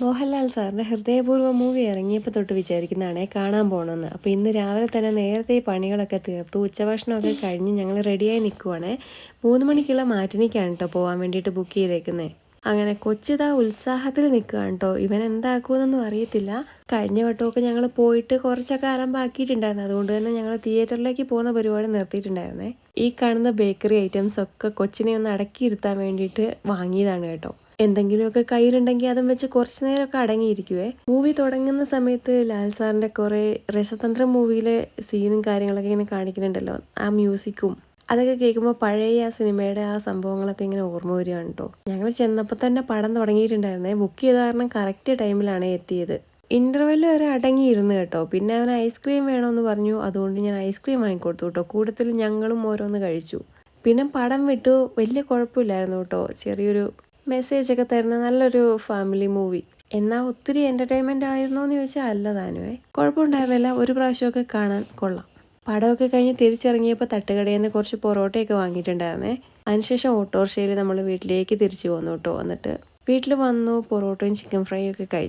മോഹൻലാൽ സാറിന്റെ ഹൃദയപൂർവം മൂവി ഇറങ്ങിയപ്പോൾ തൊട്ട് വിചാരിക്കുന്നതാണേ കാണാൻ പോകണമെന്ന് അപ്പോൾ ഇന്ന് രാവിലെ തന്നെ നേരത്തെ പണികളൊക്കെ തീർത്തു ഉച്ചഭക്ഷണമൊക്കെ കഴിഞ്ഞ് ഞങ്ങൾ റെഡിയായി നിൽക്കുവാണേ മൂന്ന് മണിക്കുള്ള മാറ്റിനിക്കാണ് കേട്ടോ പോകാൻ വേണ്ടിയിട്ട് ബുക്ക് ചെയ്തേക്കുന്നത് അങ്ങനെ കൊച്ചിതാ ഉത്സാഹത്തിൽ നിൽക്കുകയാണ് കേട്ടോ ഇവൻ എന്താക്കുമെന്നൊന്നും അറിയത്തില്ല. കഴിഞ്ഞ വട്ടമൊക്കെ ഞങ്ങൾ പോയിട്ട് കുറച്ചൊക്കെ അലമ്പാക്കിയിട്ടുണ്ടായിരുന്നു അതുകൊണ്ട് തന്നെ ഞങ്ങൾ തിയേറ്ററിലേക്ക് പോകുന്ന പരിപാടി നിർത്തിയിട്ടുണ്ടായിരുന്നേ. ഈ കാണുന്ന ബേക്കറി ഐറ്റംസ് ഒക്കെ കൊച്ചിനെ ഒന്ന് അടക്കിയിരുത്താൻ വേണ്ടിയിട്ട് വാങ്ങിയതാണ് കേട്ടോ. എന്തെങ്കിലുമൊക്കെ കയ്യിലുണ്ടെങ്കിൽ അതും വെച്ച് കുറച്ച് നേരമൊക്കെ അടങ്ങിയിരിക്കുവേ. മൂവി തുടങ്ങുന്ന സമയത്ത് ലാൽ സാറിന്റെ കുറേ രസതന്ത്ര മൂവിയിലെ സീനും കാര്യങ്ങളൊക്കെ ഇങ്ങനെ കാണിക്കുന്നുണ്ടല്ലോ. ആ മ്യൂസിക്കും അതൊക്കെ കേൾക്കുമ്പോൾ പഴയ ആ സിനിമയുടെ ആ സംഭവങ്ങളൊക്കെ ഇങ്ങനെ ഓർമ്മ വരികയാണ് കേട്ടോ ഞങ്ങൾ ചെന്നപ്പോൾ തന്നെ പടം തുടങ്ങിയിട്ടുണ്ടായിരുന്നേ. ബുക്ക് ചെയ്ത കാരണം കറക്റ്റ് ടൈമിലാണ് എത്തിയത്. ഇന്റർവെല്ല് വരെ അടങ്ങിയിരുന്നു കേട്ടോ. പിന്നെ അവൻ ഐസ്ക്രീം വേണമെന്ന് പറഞ്ഞു. അതുകൊണ്ട് ഞാൻ ഐസ്ക്രീം വാങ്ങിക്കൊടുത്തു കേട്ടോ. കൂട്ടത്തിൽ ഞങ്ങളും ഓരോന്ന് കഴിച്ചു. പിന്നെ പടം വിട്ടു. വലിയ കുഴപ്പമില്ലായിരുന്നു കേട്ടോ. ചെറിയൊരു മെസ്സേജ് ഒക്കെ തരുന്ന നല്ലൊരു ഫാമിലി മൂവി എന്നാൽ ഒത്തിരി എന്റർടൈൻമെന്റ് ആയിരുന്നോ എന്ന് ചോദിച്ചാൽ അല്ല താനുവേ കുഴപ്പമുണ്ടായിരുന്നില്ല. ഒരു പ്രാവശ്യമൊക്കെ കാണാൻ കൊള്ളാം. പടമൊക്കെ കഴിഞ്ഞ് തിരിച്ചിറങ്ങിയപ്പോൾ തട്ടുകടയിൽ നിന്ന് കുറച്ച് പൊറോട്ടയൊക്കെ വാങ്ങിയിട്ടുണ്ടായിരുന്നേ. അതിനുശേഷം ഓട്ടോറിക്ഷയിൽ നമ്മൾ വീട്ടിലേക്ക് തിരിച്ചു പോന്നു കേട്ടോ വന്നിട്ട്. വീട്ടിൽ വന്നു പൊറോട്ടയും ചിക്കൻ ഫ്രൈയും ഒക്കെ കഴിച്ചു.